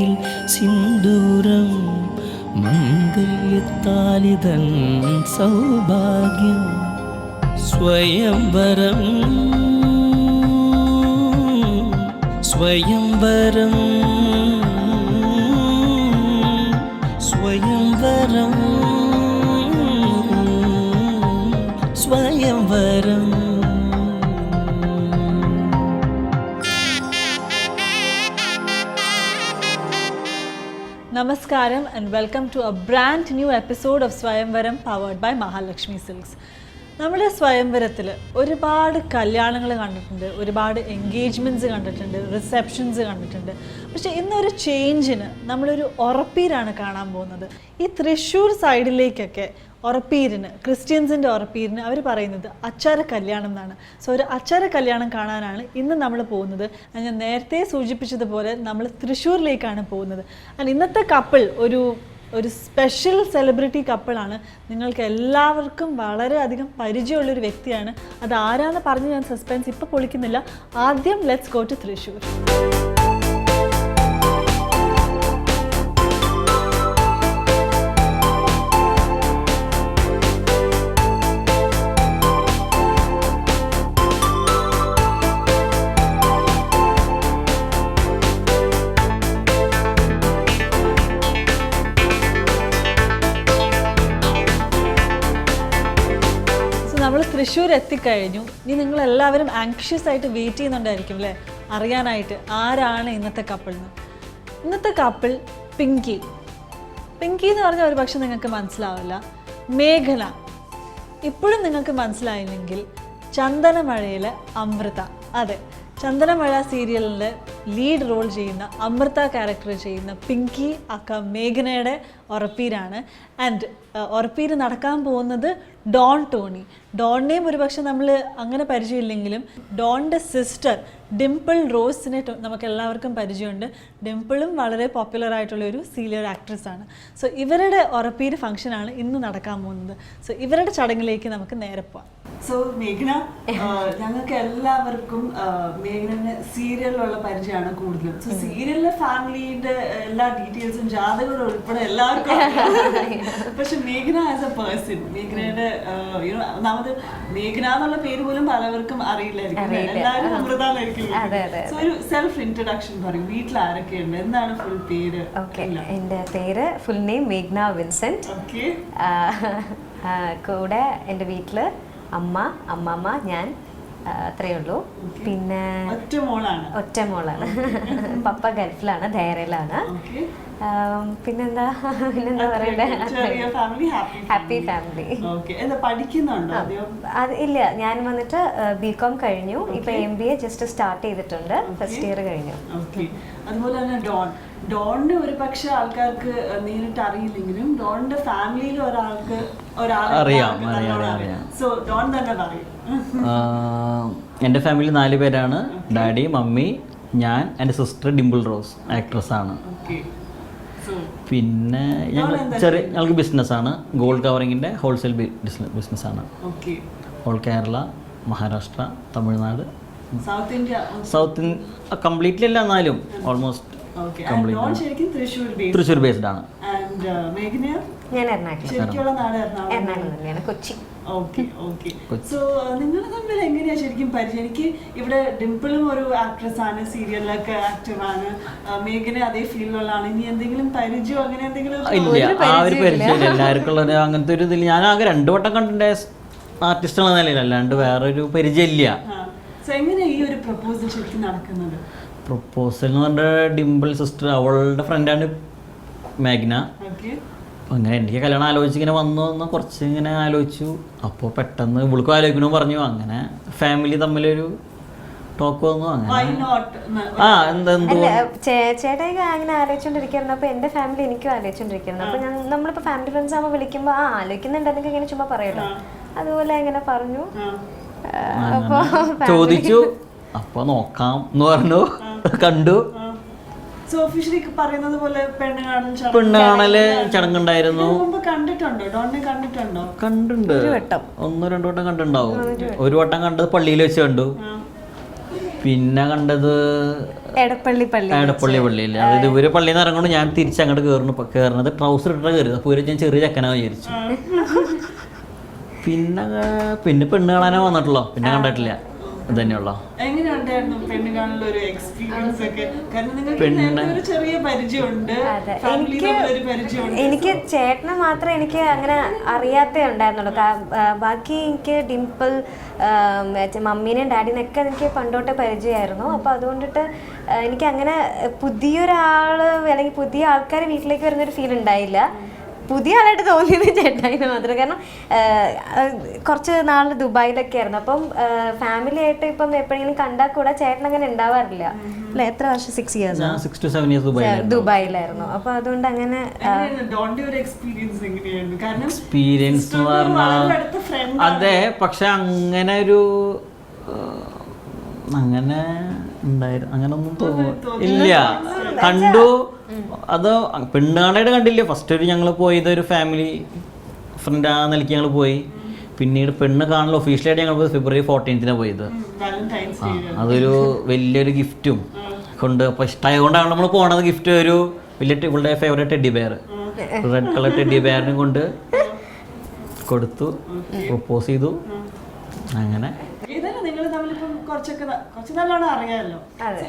സീമന്തരേഖയിൽ സിന്ദൂരം മംഗല്യത്താലിതൻ സൗഭാഗ്യം സ്വയംവരം. സ്വയംവരം. സ്വയംവരം. സ്വയംവരം. നമസ്കാരം and welcome to a brand new episode of Swayamvaram powered by Mahalakshmi silks നമ്മുടെ സ്വയംവരത്തിൽ ഒരുപാട് കല്യാണങ്ങൾ കണ്ടിട്ടുണ്ട് ഒരുപാട് എൻഗേജ്മെന്റ്സ് കണ്ടിട്ടുണ്ട് റിസപ്ഷൻസ് കണ്ടിട്ടുണ്ട്. പക്ഷേ ഇന്നൊരു ചേഞ്ചിന് നമ്മളൊരു ഉറപ്പീരാണ് കാണാൻ പോകുന്നത്. ഈ തൃശ്ശൂർ സൈഡിലേക്കൊക്കെ ഉറപ്പീരിന് ക്രിസ്ത്യൻസിന്റെ ഉറപ്പീരിന് അവർ പറയുന്നത് അച്ചാര കല്യാണം എന്നാണ്. സോ ഒരു അച്ചാര കല്യാണം കാണാനാണ് ഇന്ന് നമ്മൾ പോകുന്നത്. ഞാൻ നേരത്തെ സൂചിപ്പിച്ചതുപോലെ നമ്മൾ തൃശ്ശൂരിലേക്കാണ് പോകുന്നത്. ആൻഡ് ഇന്നത്തെ കപ്പിൾ ഒരു ഒരു സ്പെഷ്യൽ സെലിബ്രിറ്റി കപ്പിളാണ് നിങ്ങൾക്ക് എല്ലാവർക്കും വളരെയധികം പരിചയമുള്ളൊരു വ്യക്തിയാണ്. അത് ആരാന്ന് പറഞ്ഞ് ഞാൻ സസ്പെൻസ് ഇപ്പോൾ പൊളിക്കുന്നില്ല. ആദ്യം let's go to Thrissur. Thrissur എത്തിക്കഴിഞ്ഞു ഇനി നിങ്ങൾ എല്ലാവരും ആങ്ഷ്യസ് ആയിട്ട് വെയിറ്റ് ചെയ്യുന്നുണ്ടായിരിക്കും അല്ലേ അറിയാനായിട്ട് ആരാണ് ഇന്നത്തെ കപ്പിൾ എന്ന് ഇന്നത്തെ കപ്പിൾ പിങ്കി. പിങ്കി എന്ന് പറഞ്ഞാൽ ഒരു പക്ഷെ നിങ്ങൾക്ക് മനസ്സിലാവില്ല. മേഘന. ഇപ്പോഴും നിങ്ങൾക്ക് മനസ്സിലായില്ലെങ്കിൽ ചന്ദനമഴയിലെ അമൃത. അതെ ചന്ദനമഴ സീരിയലിൽ ലീഡ് റോൾ ചെയ്യുന്ന അമൃത ക്യാരക്ടർ ചെയ്യുന്ന പിങ്കി അക്ക മേഘനയുടെ ഉറപ്പീരാണ്. ആൻഡ് ഉറപ്പീർ നടക്കാൻ പോകുന്നത് ഡോൺ ടോണി. ഡോണിനെയും ഒരുപക്ഷെ നമ്മൾ അങ്ങനെ പരിചയമില്ലെങ്കിലും ഡോണിന്റെ സിസ്റ്റർ ഡിംപിൾ റോസിനെ നമുക്ക് എല്ലാവർക്കും പരിചയമുണ്ട്. ഡിംപിളും വളരെ പോപ്പുലർ ആയിട്ടുള്ള ഒരു സീരിയൽ ആക്ട്രസ് ആണ്. സോ ഇവരുടെ ഉറപ്പീർ ഫംഗ്ഷനാണ് ഇന്ന് നടക്കാൻ പോകുന്നത്. സോ ഇവരുടെ ചടങ്ങിലേക്ക് നമുക്ക് നേരെ പോവാം. സോ മേഘന ഞങ്ങൾക്ക് എല്ലാവർക്കും മേഘന മേഘനന് സീരിയലിലുള്ള പരിചയമാണ് കൂടുതലും. സോ സീരിയലിലെ ഫാമിലിന്റെ എല്ലാ ഡീറ്റെയിൽസും ജാതകളും ഉൾപ്പെടെ അറിയാം. പക്ഷെ മേഘന ആസ് എ പേഴ്സൺ മേഘനയുടെ ഒന്നാമത് മേഘന എന്നുള്ള പേര് പോലും പലവർക്കും അറിയില്ലായിരിക്കും? എല്ലാവരും അമൃതാന്നായിരിക്കും സോ ഒരു സെൽഫ് ഇൻട്രഡക്ഷൻ പറയും. വീട്ടിൽ ആരൊക്കെയുണ്ട്? എന്താണ് ഫുൾ പേര്? എന്റെ പേര് ഫുൾ നെയിം മേഘ്ന വിൻസെന്റ്. കൂടെ എന്റെ വീട്ടിൽ അമ്മ അമ്മമ്മ ഞാൻ അത്രയേ ഉള്ളൂ. പിന്നെ ഒറ്റ മോളാണ്. പപ്പ ഗൾഫിലാണ് ധൈര്യയിലാണ് പിന്നെന്താ? പിന്നെന്താ പറയണ്ടേ? ചെറിയ ഫാമിലി ഹാപ്പി ഫാമിലി ഓക്കെ എന്താ പഠിക്കുന്നുണ്ടോ ആദ്യം അത് ഇല്ല. ഞാൻ വന്നിട്ട് ബി കോം കഴിഞ്ഞു. ഇപ്പൊ M B A just start ചെയ്തിട്ടുണ്ട്. ഫസ്റ്റ് ഇയർ കഴിഞ്ഞു. ഓക്കെ അതുപോലെ തന്നെ ഡോൺ. ഡോണിനെ ഒരു പക്ഷെ ആൾക്കാർക്ക് നേരിട്ട് അറിയില്ലെങ്കിലും ഡോണിന്റെ ഫാമിലിയിൽ ഒരാൾക്ക് ഒരാളെ അറിയാം, അറിയാം, അറിയാം, അറിയാം. സോ ഡോൺ തന്നെ പറയും. എന്റെ ഫാമിലി നാല് പേരാണ്. ഡാഡി മമ്മി ഞാൻ എന്റെ സിസ്റ്റർ ഡിംപിൾ റോസ് ആക്ട്രസ് ആണ്. ഓക്കെ. പിന്നെ ഞങ്ങൾ ചെറിയ ഞങ്ങൾക്ക് ബിസിനസ്സാണ് ഗോൾഡ് കവറിങ്ങിന്റെ ഹോൾസെയിൽ ബിസിനസ്സാണ് okay. All Kerala Maharashtra Tamil Nadu south India south completely അല്ല എന്നാലും ഓൾമോസ്റ്റ് തൃശ്ശൂർ ബേസ് ബേസ്ഡ് ആണ്. ആൻഡ് മേഘന ഞാൻ എറണാകുളം. കൊച്ചി. സോ നിങ്ങൾ തമ്മിൽ എങ്ങനെയാ ശരിക്കും പരിചയം? എനിക്ക് ഇവിടെ ഡിംപിളും ഒരു ആക്ട്രസ് ആണ് സീരിയലിലൊക്കെ ആക്റ്റീവ് ആണ്. മേഘന അതേ ഫീൽഡിലുള്ളതാണ് ഇനി എന്തെങ്കിലും പരിചയം? അങ്ങനെ എന്തെങ്കിലും ഇല്ല ആ ഒരു പരിചയമില്ല. എല്ലാവർക്കും ഉള്ള അങ്ങനത്തെ ഒരു ഇതിൽ ഞാൻ ആകെ രണ്ടു വട്ടം കണ്ടിട്ടുണ്ട് ആർട്ടിസ്റ്റ് ഉള്ള നിലയിൽ. അല്ലാണ്ട് വേറൊരു പരിചയമില്ല. സോ എങ്ങനെയാ ഈ ഒരു പ്രപ്പോസൽ ശരിക്കും നടക്കുന്നത്? പ്രപ്പോസൽ എന്ന് പറഞ്ഞ ഡിംപിൾ സിസ്റ്റർ അവളുടെ ഫ്രണ്ടാണ് മേഘ്ന. അപ്പോൾ അങ്ങനെ എനിക്ക് കല്യാണം ആലോചിച്ച് ഇങ്ങനെ വന്നു വന്ന് കുറച്ച് ഇങ്ങനെ ആലോചിച്ചു. അപ്പോൾ പെട്ടെന്ന് ഇവൾക്കും ആലോചിക്കണു പറഞ്ഞു. അങ്ങനെ ഫാമിലി തമ്മിലൊരു ടോക്ക് വന്നു. അങ്ങനെ. ആ എന്താ അല്ല ചേ- ചേട്ടായി അങ്ങനെ ആലോചിച്ചോണ്ടിരിക്കുന്നു അപ്പൊ എന്റെ ഫാമിലി എനിക്കും ആലോചിച്ചോണ്ടിരിക്കുന്നു അപ്പൊ ഞാൻ നമ്മളിപ്പോ ഫാമിലി ഫ്രണ്ട്സ് ആകുമ്പോൾ വിളിക്കുമ്പോ ആ ആലോചിക്കുന്നുണ്ട്. എന്നൊക്കെ ഇങ്ങനെ ചുമ്മാ പറയല്ലോ അതുപോലെ ഇങ്ങനെ പറഞ്ഞു. ചോദിച്ചു അപ്പൊ ചോദിച്ചു. അപ്പോൾ നോക്കാം എന്ന് പറഞ്ഞു. കണ്ടു. സോ ഒഫീഷ്യലി പറയുന്നത് പോലെ പെണ്ണ് കാണൽ ചടങ്ങ് പെണ്ണ് കാണൽ ചടങ്ങുണ്ടായിരുന്നു. കണ്ടിട്ടുണ്ട് മുമ്പ് കണ്ടിട്ടുണ്ടോ? ഡോണിനെ കണ്ടിട്ടുണ്ടോ? കണ്ടുണ്ട് ഒന്നോ രണ്ടു വട്ടം കണ്ടിട്ടുണ്ടാവും. ഒരു വട്ടം. കണ്ടത് പള്ളിയിൽ വെച്ച് കണ്ടു. പിന്നെ കണ്ടത് എടപ്പള്ളി പള്ളി എടപ്പള്ളി പള്ളിയിൽ. അതായത് ഇവർ പള്ളിയിൽ നിന്ന് ഇറങ്ങുമ്പോൾ ഞാൻ തിരിച്ച് അങ്ങോട്ട് കയറുന്നു കയറുന്നത് ട്രൗസർ ഇട്ടാ കയറിയത് അപ്പോൾ ഇവർ ഞാൻ ചെറിയ ചക്കനാ വിചാരിച്ചു. പിന്നെ പിന്നെ പെണ്ണ് കാണാനേ വന്നിട്ടുള്ളോ? പിന്നെ കണ്ടിട്ടില്ല. ഇത് തന്നെയുള്ളൂ? എങ്ങനെയുണ്ടായിരുന്നു പെണ്ണ് കാണുന്ന ഒരു എക്സ്പീരിയൻസ് ഒക്കെ. കാരണം നിങ്ങൾക്ക് ഒരു ചെറിയ പരിചയമുണ്ട്. അതെ. എനിക്ക് ഒരു പരിചയമുണ്ട്. എനിക്ക് ചേട്ടനെ മാത്രമേ എനിക്ക് അങ്ങനെ അറിയാത്തേ ഉണ്ടായിരുന്നുള്ളൂ. ബാക്കി എനിക്ക് ഡിംപിൾ മമ്മീനെയും ഡാഡിനെയൊക്കെ എനിക്ക് പണ്ടോട്ടെ പരിചയമായിരുന്നു. അപ്പോൾ അതുകൊണ്ടിട്ട് എനിക്ക് അങ്ങനെ പുതിയൊരാൾ അല്ലെങ്കിൽ പുതിയ ആൾക്കാർ വീട്ടിലേക്ക് വരുന്നൊരു ഫീൽ ഉണ്ടായില്ല. പുതിയ ആളായിട്ട് തോന്നിയത് ചേട്ടായിന് മാത്രം. കാരണം കുറച്ച് നാൾ ദുബായിലൊക്കെ ആയിരുന്നു. അപ്പം ഫാമിലി ആയിട്ട് ഇപ്പം എപ്പോഴെങ്കിലും കണ്ടാൽ കൂടെ ചേട്ടൻ അങ്ങനെ ഉണ്ടാവാറില്ല. അല്ലെ? എത്ര വർഷം? Six years six to seven years ദുബായിലായിരുന്നു. അപ്പൊ അതുകൊണ്ട് അങ്ങനെ എക്സ്പീരിയൻസ് എന്ന് പറഞ്ഞാൽ അതെ പക്ഷെ അങ്ങനെ ഒരു അങ്ങനെ ഉണ്ടായിരുന്നു അങ്ങനെ ഒന്നും തോന്നുന്നു ഇല്ല. കണ്ടു അത് പെണ്ണുകാണായിട്ട് കണ്ടില്ലേ? ഫസ്റ്റ് ഒരു ഞങ്ങൾ പോയത് ഒരു ഫാമിലി ഫ്രണ്ട് ആ നിലയ്ക്ക് ഞങ്ങൾ പോയി. പിന്നീട് പെണ്ണ് കാണൽ ഒഫീഷ്യലായിട്ട് ഞങ്ങൾ പോയത് ഫെബ്രുവരി ഫോർട്ടീൻത്തിനാണ് പോയത്. ആ അതൊരു വലിയൊരു ഗിഫ്റ്റും കൊണ്ട് അപ്പോൾ ഇഷ്ടമായതുകൊണ്ടാണ് നമ്മൾ പോണത് ഗിഫ്റ്റ് ഒരു വലിയ ഇവളുടെ favourite teddy bear red colour teddy ബെയറിനും കൊണ്ട് കൊടുത്തു പ്രപ്പോസ് ചെയ്തു. അങ്ങനെ. നിങ്ങൾ തമ്മിൽ കുറച്ചൊക്കെ കുറച്ച് നല്ലോണം അറിയാമല്ലോ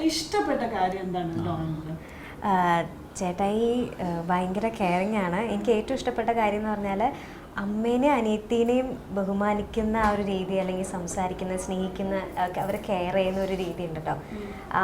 ഇഷ്ടപ്പെട്ട കാര്യം എന്താണ്? ചേട്ടായി ഭയങ്കര കെയറിങ് ആണ്. എനിക്ക് ഏറ്റവും ഇഷ്ടപ്പെട്ട കാര്യം എന്ന് പറഞ്ഞാൽ അമ്മേനെയും അനിയത്തിനെയും ബഹുമാനിക്കുന്ന ആ ഒരു രീതി അല്ലെങ്കിൽ സംസാരിക്കുന്ന സ്നേഹിക്കുന്ന അവരെ കെയർ ചെയ്യുന്ന ഒരു രീതി ഉണ്ട് കേട്ടോ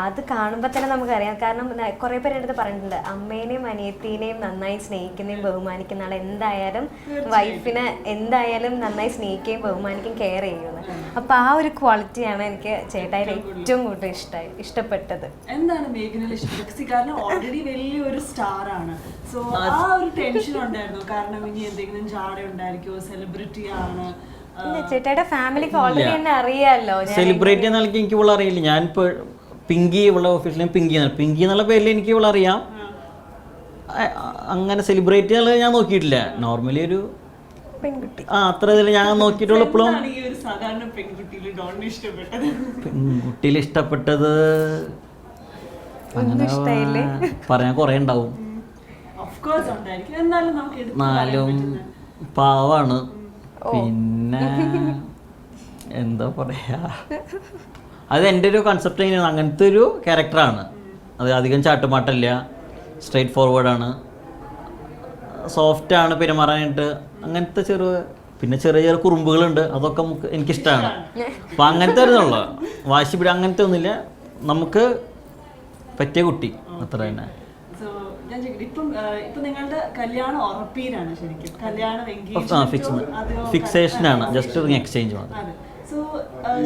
അത് കാണുമ്പോൾ തന്നെ നമുക്കറിയാം. കാരണം കുറെ പേരുടെ അടുത്ത് പറഞ്ഞിട്ടുണ്ട്. അമ്മേനെയും അനിയത്തിനെയും നന്നായി സ്നേഹിക്കുന്നതും ബഹുമാനിക്കുന്ന ആൾ എന്തായാലും വൈഫിനെ എന്തായാലും നന്നായി സ്നേഹിക്കുകയും ബഹുമാനിക്കുകയും കെയർ ചെയ്യുമെന്ന് അപ്പോൾ ആ ഒരു ക്വാളിറ്റിയാണ് എനിക്ക് ചേട്ടായിൽ ഏറ്റവും കൂടുതൽ ഇഷ്ടമായി ഇഷ്ടപ്പെട്ടത്. എന്താണ് മേഘനയിൽ ഇഷ്ടപ്പെട്ടത് കാരണം ഓൾറെഡി വലിയൊരു സ്റ്റാർ ആണ്. സോ ആ ഒരു ടെൻഷൻ ഉണ്ടായിരുന്നു. കാരണം ഇനി എന്തെങ്കിലും ജാട ഉണ്ടായിരിക്കുമോ സെലിബ്രിറ്റി ആണ്. എനിക്ക് ഫാമിലിക്ക് ഓൾറെഡി തന്നെ അറിയാലോ. ഞാൻ സെലിബ്രേറ്റ് ചെയ്യുന്ന എനിക്ക് ഇവളെ അറിയില്ല. ഞാനിപ്പോൾ പിങ്കി ഇവിടെ ഓഫീസിൽ പിങ്കി എന്നാണ്. പിങ്കി എന്നുള്ള പേരിൽ എനിക്ക് ഇവിടെ അറിയാം. അങ്ങനെ സെലിബ്രേറ്റ് ചെയ്യാനുള്ളത് ഞാൻ നോക്കിയിട്ടില്ല. നോർമലി ഒരു പെൺകുട്ടി. ആ അത്ര ഇതിൽ ഞാൻ നോക്കിയിട്ടുള്ള ഇപ്പോഴും പെൺകുട്ടിയിൽ ഇഷ്ടപ്പെട്ടത്. ഇഷ്ടപ്പെട്ടത് അങ്ങനെ പറയാൻ കുറെ ഉണ്ടാവും. കോഴ്സ് ഉണ്ടായിരിക്കും. എന്നാലും നമുക്ക് എടുത്ത് പറയാൻ നാലും പറ്റുന്ന പാവാണ്. പിന്നെ എന്താ പറയാ? അത് എന്റെ ഒരു കൺസെപ്റ്റ് എങ്ങനെയാണ് അങ്ങനത്തെ ഒരു ക്യാരക്ടറാണ് അത് അധികം ചാട്ടുമാട്ടല്ല. സ്ട്രെയിറ്റ് സോഫ്റ്റ് ആണ്. പെരുമാറാനായിട്ട്. അങ്ങനത്തെ ചെറു പിന്നെ ചെറിയ ചെറിയ കുറുമ്പുകളുണ്ട്. അതൊക്കെ നമുക്ക് എനിക്കിഷ്ടമാണ് അപ്പം അങ്ങനത്തെ ഒരു ഇതുള്ളൂ. വാശി പിടി അങ്ങനത്തെ ഒന്നുമില്ല. നമുക്ക് പറ്റിയ കുട്ടി. അത്ര തന്നെ. ഇപ്പം നിങ്ങളുടെ കല്യാണം ഉറപ്പീരാണ് ശരിക്കും. കല്യാണം ഫിക്സേഷനാണ് ജസ്റ്റ് ഒരു എക്സ്ചേഞ്ച് മാത്രം. സോ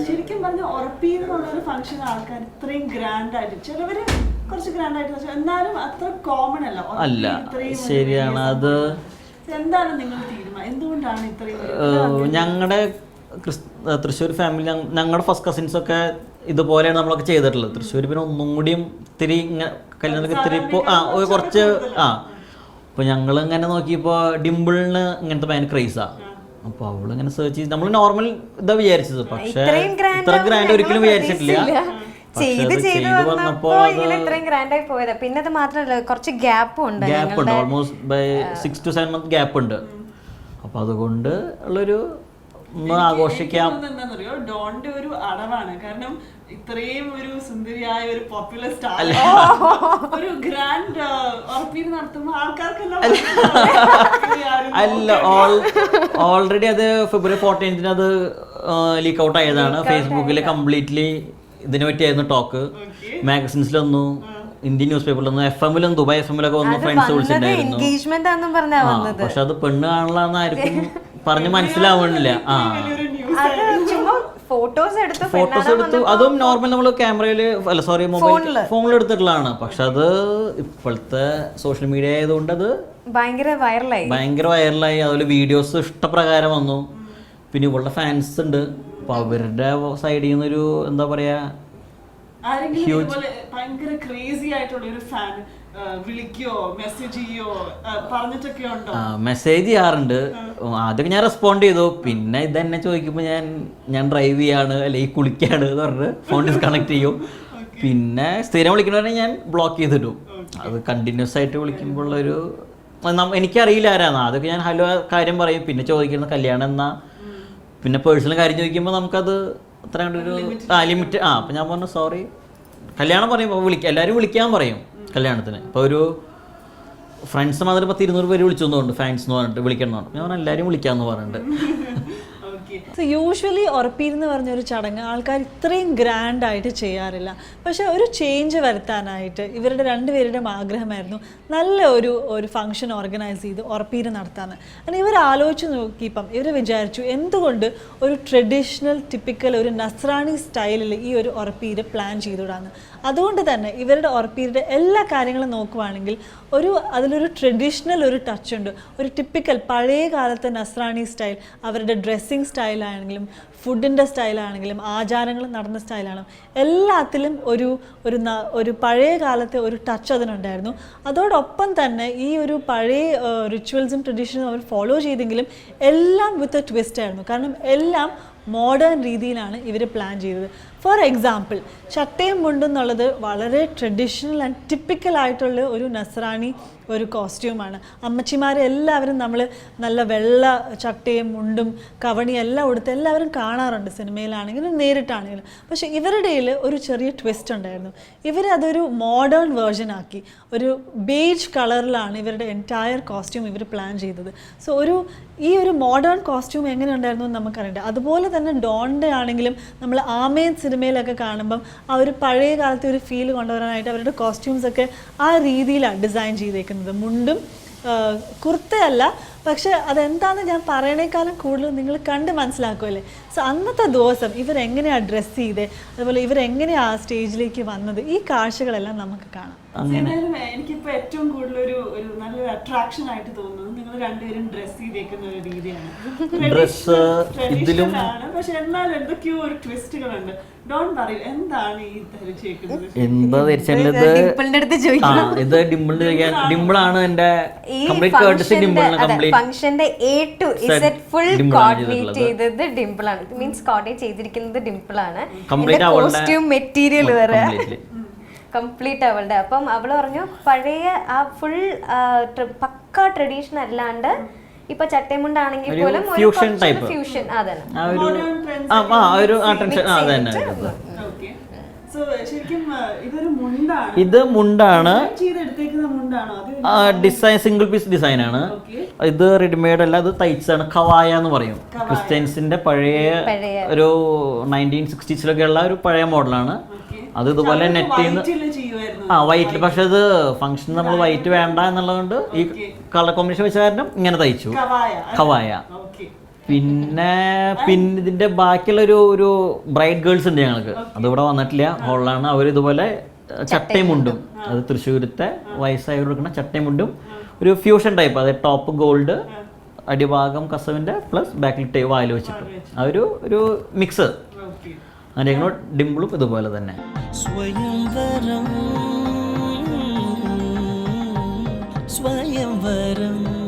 ശരിക്കും പറഞ്ഞ ഉറപ്പീന്നുള്ള ഒരു ഫംഗ്ഷൻ ആൾക്കാർ ഇത്രയും ഗ്രാൻഡ് ആയിട്ട് ചിലവര് കുറച്ച് ഗ്രാൻഡ് ആയിട്ട് എന്നാലും അത്ര കോമൺ അല്ല. അല്ല ശരിയാണ്. അത് എന്താണ് നിങ്ങൾ തീരുമാനം? എന്തുകൊണ്ടാണ് ഇത്രയും ഞങ്ങളുടെ തൃശ്ശൂർ ഫാമിലി ഞങ്ങളുടെ ഫസ്റ്റ് കസിൻസ് ഒക്കെ ഇതുപോലെയാണ് നമ്മളൊക്കെ ചെയ്തിട്ടുള്ളത്. തൃശ്ശൂർ പിന്നെ ഒന്നും കൂടിയും ഇത്തിരി ഇങ്ങനെ കല്യാണമൊക്കെ ഇത്തിരി ഇപ്പോൾ ആ ഒരു കുറച്ച് ആ. അപ്പോൾ ഞങ്ങൾ ഇങ്ങനെ നോക്കിയപ്പോൾ ഡിംപിളിന് ഇങ്ങനത്തെ ഭയങ്കര ക്രൈസാണ് അപ്പോൾ അവൾ ഇങ്ങനെ സെർച്ച് ചെയ്ത് നമ്മൾ നോർമൽ ഇതാ വിചാരിച്ചത്. പക്ഷേ ഇത്ര ഗ്രാൻഡ് ഒരിക്കലും വിചാരിച്ചിട്ടില്ല. ചെയ്ത് ചെയ്ത് വന്നപ്പോ ഇത്രയും ഗ്രാൻഡ് ആയി പോയത്. പിന്നെ അത് മാത്രമല്ല കുറച്ച് ഗ്യാപ്പും ഉണ്ട് ഗ്യാപ്പ് ഉണ്ട്. Almost by six to seven month gap ഉണ്ട്. അപ്പൊ അതുകൊണ്ട് ഉള്ളൊരു ഒന്ന് ആഘോഷിക്കാം. എന്താണെന്നറിയോ? ഡോണിന്റെ ഒരു അടവാണ്. കാരണം ഇത്രയും ഒരു സുന്ദരിയായ ഒരു പോപ്പുലർ സ്റ്റാർ ഒരു ഗ്രാൻഡ് ഉറപ്പീര് നടത്തുമ്പോൾ ആൾക്കാർക്കെല്ലാം അല്ല. ഓൾ ഓൾറെഡി അത് ഫെബ്രുവരി ഫോർട്ടീൻത്തിന് അത് ലീക്ക് ഔട്ട് ആയതാണ്. ഫേസ്ബുക്കിൽ കംപ്ലീറ്റ്ലി ഇതിനെ പറ്റിയായിരുന്നു ടോക്ക് മാഗസിൻസിൽ വന്നു ഇന്ത്യൻ ന്യൂസ് പേപ്പറിൽ വന്നു എഫ് എമ്മിലും ദുബായ് എഫ് എമ്മിലൊക്കെ വന്നു ഫ്രണ്ട്സ് വിളിച്ചിട്ടുണ്ടായിരുന്നു. പക്ഷെ അത് പെണ്ണ് കാണലാന്നായിരിക്കും. പറഞ്ഞ് മനസ്സിലാവണില്ല ആ. ഫോട്ടോസ് എടുത്ത് ഫോട്ടോസ് എടുത്തു അതും നോർമൽ നമ്മൾ ക്യാമറയിൽ അല്ല സോറി മൊബൈൽ ഫോണിൽ എടുത്തിട്ടുള്ളതാണ്. പക്ഷെ അത് ഇപ്പോഴത്തെ സോഷ്യൽ മീഡിയ ആയതുകൊണ്ട് അത് ഭയങ്കര വൈറലായി ഭയങ്കര വൈറലായി അതുപോലെ വീഡിയോസ് ഇഷ്ടപ്രകാരം വന്നു. പിന്നെ ഇവളുടെ ഫാൻസ് ഉണ്ട്. അപ്പൊ അവരുടെ സൈഡിൽ നിന്നൊരു എന്താ പറയാ ഭയങ്കര ക്രേസി ആയിട്ടുള്ള ഒരു ഫാൻ വിളിക്കോ മെസ്സേജ് ചെയ്യോ ആ, പറഞ്ഞിട്ടൊക്കെ ഉണ്ടോ? മെസ്സേജ് ചെയ്യാറുണ്ട്. ആദ്യമൊക്കെ ഞാൻ റെസ്പോണ്ട് ചെയ്തു. പിന്നെ ഇതെന്നെ ചോദിക്കുമ്പോൾ ഞാൻ ഞാൻ ഡ്രൈവ് ചെയ്യാണ് അല്ലെങ്കിൽ കുളിക്കാണ് എന്ന് പറഞ്ഞ് ഫോൺ ഡിസ്കണക്ട് ചെയ്യും. പിന്നെ സ്ഥിരം വിളിക്കണവരെ ഞാൻ ബ്ലോക്ക് ചെയ്തിടും. അത് കണ്ടിന്യൂസ് ആയിട്ട് വിളിക്കുമ്പോൾ ഒരു നം- എനിക്കറിയില്ല ആരാന്ന് അതൊക്കെ ഞാൻ ഹലോ കാര്യം പറയും. പിന്നെ ചോദിക്കുന്ന കല്യാണം എന്നാ. പിന്നെ പേഴ്സണൽ കാര്യം ചോദിക്കുമ്പോൾ നമുക്കത് അത്ര കണ്ടൊരു ആ ലിമിറ്റ് ആ അപ്പം ഞാൻ പറഞ്ഞു സോറി കല്യാണം പറയുമ്പോൾ വിളിക്കുക എല്ലാവരും വിളിക്കാൻ പറയും കല്യാണത്തിന് ഇപ്പോൾ ഒരു ഫ്രണ്ട്സ് മാത്രം പത്ത് ഇരുന്നൂറ് പേര് വിളിച്ചു വിളിച്ചൊന്നുണ്ട് ഫാൻസ് എന്ന് പറഞ്ഞിട്ട് വിളിക്കണം. ഞാൻ പറഞ്ഞാൽ എല്ലാവരും വിളിക്കാമെന്ന് പറഞ്ഞിട്ട് സോ യൂഷ്വലി ഉറപ്പീരെന്ന് പറഞ്ഞൊരു ചടങ്ങ് ആൾക്കാർ ഇത്രയും ഗ്രാൻഡ് ആയിട്ട് ചെയ്യാറില്ല. പക്ഷേ ഒരു ചേഞ്ച് വരുത്താനായിട്ട് ഇവരുടെ രണ്ടുപേരുടെയും ആഗ്രഹമായിരുന്നു നല്ല ഒരു ഒരു ഫംഗ്ഷൻ ഓർഗനൈസ് ചെയ്ത് ഉറപ്പീര് നടത്താമെന്ന് അങ്ങനെ ഇവർ ആലോചിച്ച് നോക്കിയപ്പം ഇവർ വിചാരിച്ചു എന്തുകൊണ്ട് ഒരു ട്രഡീഷണൽ ടിപ്പിക്കൽ ഒരു നസ്രാണി സ്റ്റൈലിൽ ഈ ഒരു ഉറപ്പീര് പ്ലാൻ ചെയ്തുവിടാന്ന് അതുകൊണ്ട് തന്നെ ഇവരുടെ ഉറപ്പീരുടെ എല്ലാ കാര്യങ്ങളും നോക്കുവാണെങ്കിൽ ഒരു അതിലൊരു ട്രഡീഷണൽ ഒരു ടച്ച് ഉണ്ട്. ഒരു ടിപ്പിക്കൽ പഴയ കാലത്തെ നസ്രാണി സ്റ്റൈൽ അവരുടെ ഡ്രസ്സിങ് സ്റ്റൈലാണെങ്കിലും ഫുഡിന്റെ സ്റ്റൈലാണെങ്കിലും ആചാരങ്ങൾ നടന്ന സ്റ്റൈലാണ് എല്ലാത്തിലും ഒരു ഒരു ഒരു പഴയ കാലത്തെ ഒരു ടച്ച് അതിനുണ്ടായിരുന്നു. അതോടൊപ്പം തന്നെ ഈ ഒരു പഴയ റിച്വൽസും ട്രഡീഷനും അവർ ഫോളോ ചെയ്തെങ്കിലും എല്ലാം വിത്ത് എ ട്വിസ്റ്റ് ആയിരുന്നു. കാരണം എല്ലാം മോഡേൺ രീതിയിലാണ് ഇവർ പ്ലാൻ ചെയ്തത്. ഫോർ എക്സാമ്പിൾ ചട്ടയും മുണ്ടും എന്നുള്ളത് വളരെ ട്രഡീഷണൽ ആൻഡ് ടിപ്പിക്കൽ ആയിട്ടുള്ള ഒരു നസ്രാണി ഒരു കോസ്റ്റ്യൂമാണ് അമ്മച്ചിമാരെ എല്ലാവരും നമ്മൾ നല്ല വെള്ള ചട്ടയും മുണ്ടും കവണിയും എല്ലാം ഉടുത്ത് എല്ലാവരും കാണാറുണ്ട് സിനിമയിലാണെങ്കിലും നേരിട്ടാണെങ്കിലും. പക്ഷേ ഇവരുടെ ഒരു ചെറിയ ട്വിസ്റ്റ് ഉണ്ടായിരുന്നു. ഇവർ അതൊരു മോഡേൺ വേർഷൻ ആക്കി. ഒരു ബേജ് കളറിലാണ് ഇവരുടെ എന്റയർ കോസ്റ്റ്യൂം ഇവർ പ്ലാൻ ചെയ്തത്. സോ ഒരു ഈ ഒരു മോഡേൺ കോസ്റ്റ്യൂം എങ്ങനെ ഉണ്ടായിരുന്നു എന്ന് നമുക്കറിയണ്ട അതുപോലെ തന്നെ ഡോണിന്റെ ആണെങ്കിലും നമ്മൾ ആമേൻ സിനിമയിലൊക്കെ കാണുമ്പം ആ ഒരു പഴയ കാലത്തെ ഒരു ഫീൽ കൊണ്ടുവരാനായിട്ട് അവരുടെ കോസ്റ്റ്യൂംസ് ഒക്കെ ആ രീതിയിലാണ് ഡിസൈൻ ചെയ്തേക്കുന്നത്. മുണ്ടും കുർത്തയല്ല. പക്ഷെ അതെന്താണെന്ന് ഞാൻ പറയണേക്കാളും കൂടുതൽ നിങ്ങൾ കണ്ട് മനസ്സിലാക്കുമല്ലേ സോ അന്നത്തെ ദിവസം ഇവരെങ്ങനെയാണ് ഡ്രസ്സ് ചെയ്തേ? അതുപോലെ ഇവരെങ്ങനെയാണ് ആ സ്റ്റേജിലേക്ക് വന്നത്? ഈ കാഴ്ചകളെല്ലാം നമുക്ക് കാണാം. എന്തായാലും എനിക്കിപ്പോ ഏറ്റവും കൂടുതൽ ഒരു ഒരു നല്ലൊരു അട്രാക്ഷൻ ആയിട്ട് തോന്നുന്നത് നിങ്ങൾ രണ്ടുപേരും ഡ്രസ് ചെയ്തേക്കുന്ന ഒരു രീതിയാണ്. ഡ്രസ് ഇതിലും- പക്ഷെ എന്നാലും എന്തൊക്കെയോ ഒരു ട്വിസ്റ്റുകളുണ്ട് ഡോൺ പറയൂ എന്താണ് ഈ ധരിച്ചേക്കുന്നത്? എന്താ ഇത് ചോദിക്കാൻ ഡിമ്പിളാണ് എന്റെ ഫംഗ്ഷന്റെ A to Z full coordinate. ചെയ്തത് മീൻസ് കോർഡിനേറ്റ് ചെയ്തിരിക്കുന്നത് ഡിംപിൾ ആണ്. Complete കോസ്റ്റ്യൂം മെറ്റീരിയൽ വരെ. കംപ്ലീറ്റ് അവളുടെ അപ്പം അവൾ പറഞ്ഞു പഴയ ആ ഫുൾ പക്ക ട്രഡീഷൻ അല്ലാണ്ട് ഇപ്പൊ ചട്ടയമുണ്ടാണെങ്കിൽ പോലും ഫ്യൂഷൻ ടൈപ്പ് ഫ്യൂഷൻ അതന്നെ. ഇത് മുണ്ടാണ്. ഡിസൈൻ സിംഗിൾ പീസ് ഡിസൈൻ ആണ്. ഇത് റെഡിമെയ്ഡ് അല്ല ഇത് തയ്ച്ചാണ് കവായ എന്ന് പറയും. ക്രിസ്ത്യൻസിന്റെ പഴയ പഴയ. ഒരു നയന്റീൻ സിക്സ്റ്റീസിലൊക്കെ ഉള്ള ഒരു പഴയ മോഡലാണ് അത് ഇതുപോലെ നെറ്റിൽ നിന്ന് ആ വൈറ്റ് പക്ഷെ ഇത് ഫംഗ്ഷൻ നമ്മൾ വൈറ്റ് വേണ്ട എന്നുള്ളതുകൊണ്ട് ഈ കളർ കോമ്പിനേഷൻ വെച്ച കാരണം ഇങ്ങനെ തയ്ച്ചു. കവായ. പിന്നെ പിന്നെ ഇതിന്റെ ബാക്കിയുള്ള ഒരു ഒരു ബ്രൈറ്റ് ഗേൾസ് ഉണ്ട് ഞങ്ങൾക്ക്. അതിവിടെ വന്നിട്ടില്ല. ഹോളിലാണ് അവർ ഇതുപോലെ ചട്ടയും മുണ്ടും. അത് തൃശ്ശൂരത്തെ വയസ്സായവർ കൊടുക്കുന്ന ചട്ടയും മുണ്ടും. ഒരു ഫ്യൂഷൻ ടൈപ്പ് അതായത് ടോപ്പ് ഗോൾഡ് അടിഭാഗം കസവിന്റെ പ്ലസ് ബാക്കിൽ ടേ വായിൽ വെച്ചിട്ട്. ആ ഒരു ഒരു മിക്സ് അങ്ങനെ ഡിംപിളും ഇതുപോലെ തന്നെ. സ്വയംവരം സ്വയംവരം.